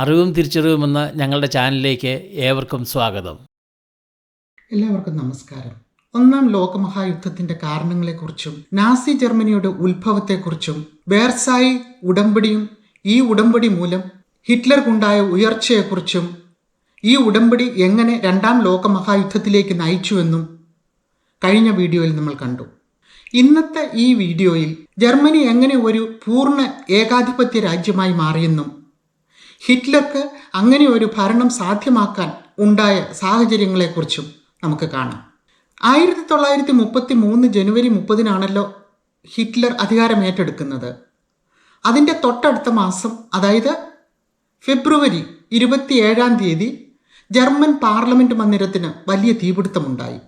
അറിവും തിരിച്ചറിവും എന്ന ഞങ്ങളുടെ ചാനലിലേക്ക് ഏവർക്കും സ്വാഗതം. എല്ലാവർക്കും നമസ്കാരം. ഒന്നാം ലോകമഹായുദ്ധത്തിന്റെ കാരണങ്ങളെക്കുറിച്ചും നാസി ജർമ്മനിയുടെ ഉത്ഭവത്തെക്കുറിച്ചും വേർസായി ഉടമ്പടിയും ഈ ഉടമ്പടി മൂലം ഹിറ്റ്ലർക്കുണ്ടായ ഉയർച്ചയെക്കുറിച്ചും ഈ ഉടമ്പടി എങ്ങനെ രണ്ടാം ലോകമഹായുദ്ധത്തിലേക്ക് നയിച്ചുവെന്നും കഴിഞ്ഞ വീഡിയോയിൽ നമ്മൾ കണ്ടു. ഇന്നത്തെ ഈ വീഡിയോയിൽ ജർമ്മനി എങ്ങനെ ഒരു പൂർണ ഏകാധിപത്യ രാജ്യമായി മാറിയെന്നും ഹിറ്റ്ലർക്ക് അങ്ങനെ ഒരു ഭരണം സാധ്യമാക്കാൻ ഉണ്ടായ സാഹചര്യങ്ങളെക്കുറിച്ചും നമുക്ക് കാണാം. ആയിരത്തി തൊള്ളായിരത്തി മുപ്പത്തി മൂന്ന് ജനുവരി മുപ്പതിനാണല്ലോ ഹിറ്റ്ലർ അധികാരമേറ്റെടുക്കുന്നത്. അതിന്റെ തൊട്ടടുത്ത മാസം അതായത് ഫെബ്രുവരി ഇരുപത്തിയേഴാം തീയതി ജർമ്മൻ പാർലമെന്റ് മന്ദിരത്തിന് വലിയ തീപിടുത്തമുണ്ടായി.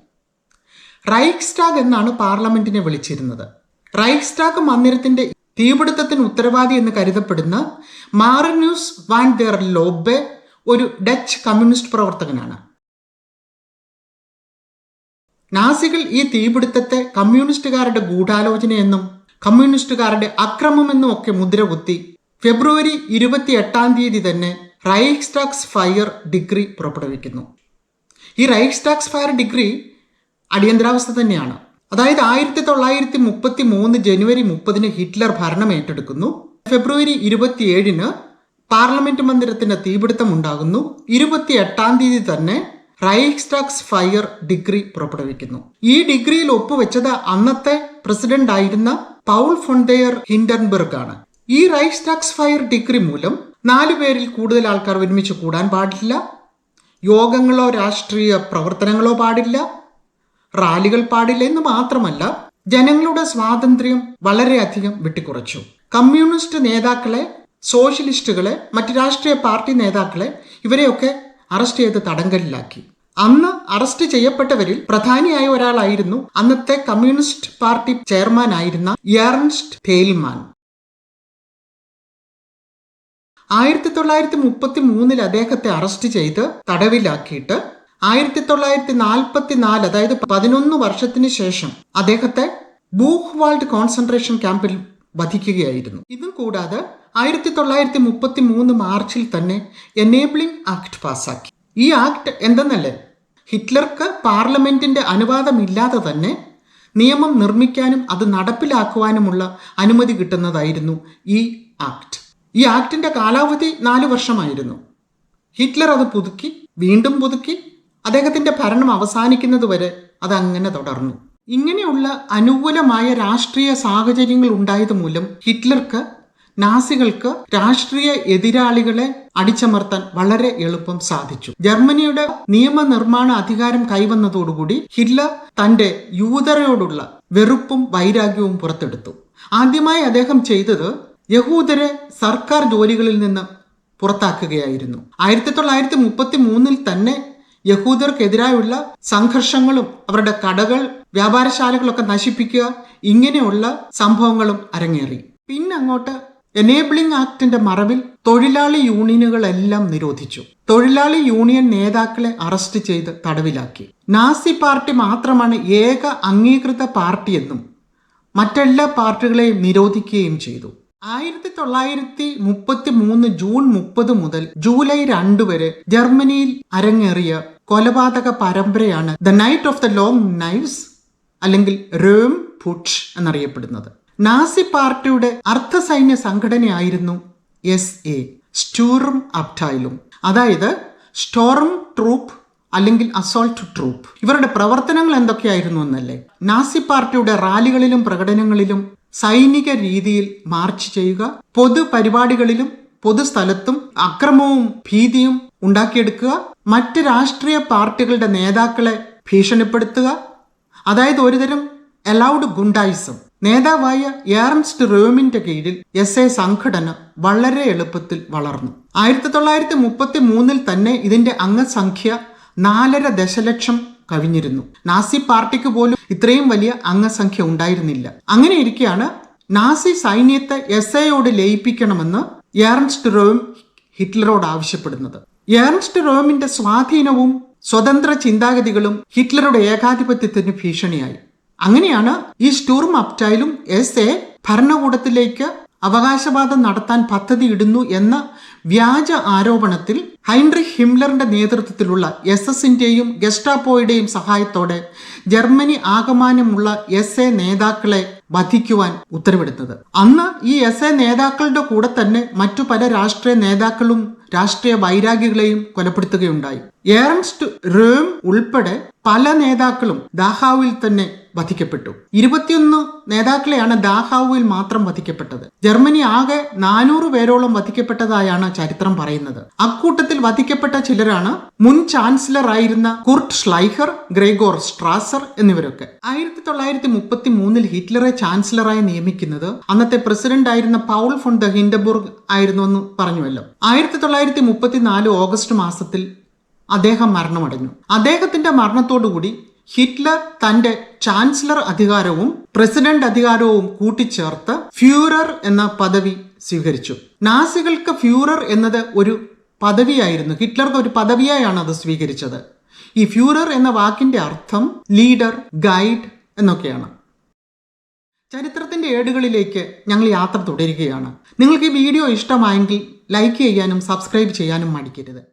റൈക്സ്റ്റാഗ് എന്നാണ് പാർലമെന്റിനെ വിളിച്ചിരുന്നത്. റൈക്സ്റ്റാഗ് മന്ദിരത്തിന്റെ തീപിടുത്തത്തിന് ഉത്തരവാദി എന്ന് കരുതപ്പെടുന്ന മാറിന്യൂസ് വാൻ ദർ ലോബെ ഒരു ഡച്ച് കമ്മ്യൂണിസ്റ്റ് പ്രവർത്തകനാണ്. നാസികൾ ഈ തീപിടുത്തത്തെ കമ്മ്യൂണിസ്റ്റുകാരുടെ ഗൂഢാലോചനയെന്നും കമ്മ്യൂണിസ്റ്റുകാരുടെ അക്രമമെന്നും ഒക്കെ മുദ്ര കുത്തി ഫെബ്രുവരി ഇരുപത്തി എട്ടാം തീയതി തന്നെ റൈക്സ്റ്റാക്സ് ഫയർ ഡിഗ്രി പുറപ്പെടുവിക്കുന്നു. ഈ റൈക്സ്റ്റാക്സ് ഫയർ ഡിഗ്രി അടിയന്തരാവസ്ഥ തന്നെയാണ്. അതായത് ആയിരത്തി തൊള്ളായിരത്തി മുപ്പത്തി മൂന്ന് ജനുവരി മുപ്പതിന് ഹിറ്റ്ലർ ഭരണം ഏറ്റെടുക്കുന്നു. ഫെബ്രുവരി ഇരുപത്തിയേഴിന് പാർലമെന്റ് മന്ദിരത്തിന്റെ തീപിടുത്തം ഉണ്ടാകുന്നു. ഇരുപത്തി എട്ടാം തീയതി തന്നെ റൈക്സ്റ്റാക്സ് ഫയർ ഡിഗ്രി പുറപ്പെടുവിക്കുന്നു. ഈ ഡിഗ്രിയിൽ ഒപ്പുവെച്ചത് അന്നത്തെ പ്രസിഡന്റ് ആയിരുന്ന പൗൾ ഫൊണ്ടേയർ ഹിൻഡൻബർഗ് ആണ് ഈ റൈക്സ്റ്റാക്സ് ഫയർ ഡിഗ്രി മൂലം നാലു പേരിൽ കൂടുതൽ ആൾക്കാർ ഒരുമിച്ച് കൂടാൻ പാടില്ല. യോഗങ്ങളോ രാഷ്ട്രീയ പ്രവർത്തനങ്ങളോ പാടില്ല. റാലികൾ പാടില്ല എന്ന് മാത്രമല്ല ജനങ്ങളുടെ സ്വാതന്ത്ര്യം വളരെയധികം വെട്ടിക്കുറച്ചു കമ്മ്യൂണിസ്റ്റ് നേതാക്കളെ സോഷ്യലിസ്റ്റുകളെ മറ്റു രാഷ്ട്രീയ പാർട്ടി നേതാക്കളെ ഇവരെയൊക്കെ അറസ്റ്റ് ചെയ്ത് തടങ്കലിലാക്കി. അന്ന് അറസ്റ്റ് ചെയ്യപ്പെട്ടവരിൽ പ്രധാനിയായ ഒരാളായിരുന്നു അന്നത്തെ കമ്മ്യൂണിസ്റ്റ് പാർട്ടി ചെയർമാൻ ആയിരുന്ന യർൺസ്റ്റ് തേൽമാൻ. ആയിരത്തി തൊള്ളായിരത്തി മുപ്പത്തി മൂന്നിൽ അദ്ദേഹത്തെ അറസ്റ്റ് ചെയ്ത് തടവിലാക്കിയിട്ട് ആയിരത്തി തൊള്ളായിരത്തി നാൽപ്പത്തി നാല് അതായത് പതിനൊന്ന് വർഷത്തിന് ശേഷം അദ്ദേഹത്തെ ബൂഹ്വാൾഡ് കോൺസെൻട്രേഷൻ ക്യാമ്പിൽ വധിക്കുകയായിരുന്നു. ഇതും കൂടാതെ ആയിരത്തി തൊള്ളായിരത്തി മുപ്പത്തി മൂന്ന് മാർച്ചിൽ തന്നെ എനേബിളിംഗ് ആക്ട് പാസാക്കി ഈ ആക്ട് എന്തെന്നല്ലേ? ഹിറ്റ്ലർക്ക് പാർലമെന്റിന്റെ അനുവാദമില്ലാതെ തന്നെ നിയമം നിർമ്മിക്കാനും അത് നടപ്പിലാക്കുവാനുമുള്ള അനുമതി കിട്ടുന്നതായിരുന്നു ഈ ആക്ട്. ഈ ആക്ടിന്റെ കാലാവധി നാല് വർഷമായിരുന്നു. ഹിറ്റ്ലർ അത് പുതുക്കി വീണ്ടും പുതുക്കി അദ്ദേഹത്തിന്റെ ഭരണം അവസാനിക്കുന്നത് വരെ അതങ്ങനെ തുടർന്നു. ഇങ്ങനെയുള്ള അനുകൂലമായ രാഷ്ട്രീയ സാഹചര്യങ്ങൾ ഉണ്ടായത് മൂലം ഹിറ്റ്ലർക്ക് നാസികൾക്ക് രാഷ്ട്രീയ എതിരാളികളെ അടിച്ചമർത്താൻ വളരെ എളുപ്പം സാധിച്ചു. ജർമ്മനിയുടെ നിയമനിർമ്മാണ അധികാരം കൈവന്നതോടുകൂടി ഹിറ്റ്ലർ തന്റെ യൂതരയോടുള്ള വെറുപ്പും വൈരാഗ്യവും പുറത്തെടുത്തു. ആദ്യമായി അദ്ദേഹം ചെയ്തത് യഹൂദരെ സർക്കാർ ജോലികളിൽ നിന്ന് പുറത്താക്കുകയായിരുന്നു. ആയിരത്തി തൊള്ളായിരത്തി മുപ്പത്തി മൂന്നിൽ തന്നെ യഹൂദർക്കെതിരായുള്ള സംഘർഷങ്ങളും അവരുടെ കടകൾ വ്യാപാരശാലകളൊക്കെ നശിപ്പിക്കുക ഇങ്ങനെയുള്ള സംഭവങ്ങളും അരങ്ങേറി. പിന്നെ അങ്ങോട്ട് എനേബിളിംഗ് ആക്ടിന്റെ മറവിൽ തൊഴിലാളി യൂണിയനുകളെല്ലാം നിരോധിച്ചു. തൊഴിലാളി യൂണിയൻ നേതാക്കളെ അറസ്റ്റ് ചെയ്ത് തടവിലാക്കി. നാസി പാർട്ടി മാത്രമാണ് ഏക അംഗീകൃത പാർട്ടിയെന്നും മറ്റെല്ലാ പാർട്ടികളെയും നിരോധിക്കുകയും ചെയ്തു. ആയിരത്തി തൊള്ളായിരത്തി മുപ്പത്തി മൂന്ന് ജൂൺ മുപ്പത് മുതൽ ജൂലൈ രണ്ട് വരെ ജർമ്മനിയിൽ അരങ്ങേറിയ കൊലപാതക പരമ്പരയാണ് the night of the long knives അല്ലെങ്കിൽ റേം പുട്ട് എന്നറിയപ്പെടുന്നത്. നാസി പാർട്ടിയുടെ അർദ്ധസൈന്യ സംഘടനയായിരുന്നു എസ് എ സ്റ്റൂറും അപ്റ്റൈലും അതായത് സ്റ്റോറും ട്രൂപ്പ് അല്ലെങ്കിൽ അസോൾട്ട് ട്രൂപ്പ് ഇവരുടെ പ്രവർത്തനങ്ങൾ എന്തൊക്കെയായിരുന്നു എന്നല്ലേ? നാസി പാർട്ടിയുടെ റാലികളിലും പ്രകടനങ്ങളിലും സൈനിക രീതിയിൽ മാർച്ച് ചെയ്യുക പൊതുപരിപാടികളിലും പൊതുസ്ഥലത്തും അക്രമവും ഭീതിയും ഉണ്ടാക്കിയെടുക്കുക മറ്റ് രാഷ്ട്രീയ പാർട്ടികളുടെ നേതാക്കളെ ഭീഷണിപ്പെടുത്തുക അതായത് ഒരുതരം അലൗഡ് ഗുണ്ടായിസം. നേതാവായ ഏറൻസ്റ്റ് റോമിന്റെ കീഴിൽ എസ് എ സംഘടന വളരെ എളുപ്പത്തിൽ വളർന്നു. ആയിരത്തി തൊള്ളായിരത്തി മുപ്പത്തി മൂന്നിൽ തന്നെ ഇതിന്റെ അംഗസംഖ്യ നാലര ദശലക്ഷം കവിഞ്ഞിരുന്നു. നാസി പാർട്ടിക്ക് പോലും ഇത്രയും വലിയ അംഗസംഖ്യ ഉണ്ടായിരുന്നില്ല. അങ്ങനെ ഇരിക്കെയാണ് നാസി സൈന്യത്തെ എസ് എയോട് ലയിപ്പിക്കണമെന്ന് ഏർൺസ്റ്റ് റോം ഹിറ്റ്ലറോട് ആവശ്യപ്പെടുന്നത്. ഏർൺസ്റ്റ് റോമിന്റെ സ്വാധീനവും സ്വതന്ത്ര ചിന്താഗതികളും ഹിറ്റ്ലറുടെ ഏകാധിപത്യത്തിന് ഭീഷണിയായി. അങ്ങനെയാണ് ഈ സ്റ്റൂർം അപ്റ്റൈലും എസ് എ ഭരണകൂടത്തിലേക്ക് അവകാശവാദം നടത്താൻ പദ്ധതിയിടുന്നു എന്ന വ്യാജ ആരോപണത്തിൽ ഹൈൻറി ഹിംലറിന്റെ നേതൃത്വത്തിലുള്ള എസ് എസിന്റെയും ഗസ്റ്റാപ്പോയുടെയും സഹായത്തോടെ ജർമ്മനി ആകമാനമുള്ള എസ് എ നേതാക്കളെ വധിക്കുവാൻ ഉത്തരവിടുന്നത്. അന്ന് ഈ എസ് എ നേതാക്കളുടെ കൂടെ തന്നെ മറ്റു പല രാഷ്ട്രീയ നേതാക്കളും രാഷ്ട്രീയ വൈരാഗികളെയും കൊലപ്പെടുത്തുകയുണ്ടായി. ഏറൻസ്റ്റ് റേം ഉൾപ്പെടെ പല നേതാക്കളും ദാഹാവിൽ തന്നെ വധിക്കപ്പെട്ടു. ഇരുപത്തിയൊന്ന് നേതാക്കളെയാണ് ദാഹാവുവിൽ മാത്രം വധിക്കപ്പെട്ടത്. ജർമ്മനി ആകെ നാനൂറ് പേരോളം വധിക്കപ്പെട്ടതായാണ് ചരിത്രം പറയുന്നത്. അക്കൂട്ടത്തിൽ വധിക്കപ്പെട്ട ചിലരാണ് മുൻ ചാൻസലർ ആയിരുന്ന കുർട്ട് ഷ്ലൈഹർ ഗ്രേഗോർ സ്ട്രാസർ എന്നിവരൊക്കെ. ആയിരത്തി തൊള്ളായിരത്തി മുപ്പത്തി മൂന്നിൽ ഹിറ്റ്ലറെ ചാൻസലറായി നിയമിക്കുന്നത് അന്നത്തെ പ്രസിഡന്റ് ആയിരുന്ന പൗൾ ഫോൺ ദ ഹിൻഡബുർഗ് ആയിരുന്നു എന്ന് പറഞ്ഞുവല്ലോ. ആയിരത്തി തൊള്ളായിരത്തി മുപ്പത്തിനാല് ഓഗസ്റ്റ് മാസത്തിൽ അദ്ദേഹം മരണമടഞ്ഞു. അദ്ദേഹത്തിന്റെ മരണത്തോടുകൂടി ഹിറ്റ്ലർ തന്റെ ചാൻസലർ അധികാരവും പ്രസിഡന്റ് അധികാരവും കൂട്ടിച്ചേർത്ത് ഫ്യൂറർ എന്ന പദവി സ്വീകരിച്ചു. നാസികൾക്ക് ഫ്യൂറർ എന്നത് ഒരു പദവിയായിരുന്നു. ഹിറ്റ്ലർക്ക് ഒരു പദവിയായാണ് അത് സ്വീകരിച്ചത്. ഈ ഫ്യൂറർ എന്ന വാക്കിന്റെ അർത്ഥം ലീഡർ ഗൈഡ് എന്നൊക്കെയാണ്. ചരിത്രത്തിന്റെ ഏടുകളിലേക്ക് ഞങ്ങൾ യാത്ര തുടരുകയാണ്. നിങ്ങൾക്ക് ഈ വീഡിയോ ഇഷ്ടമായെങ്കിൽ ലൈക്ക് ചെയ്യാനും സബ്സ്ക്രൈബ് ചെയ്യാനും മടിക്കരുത്.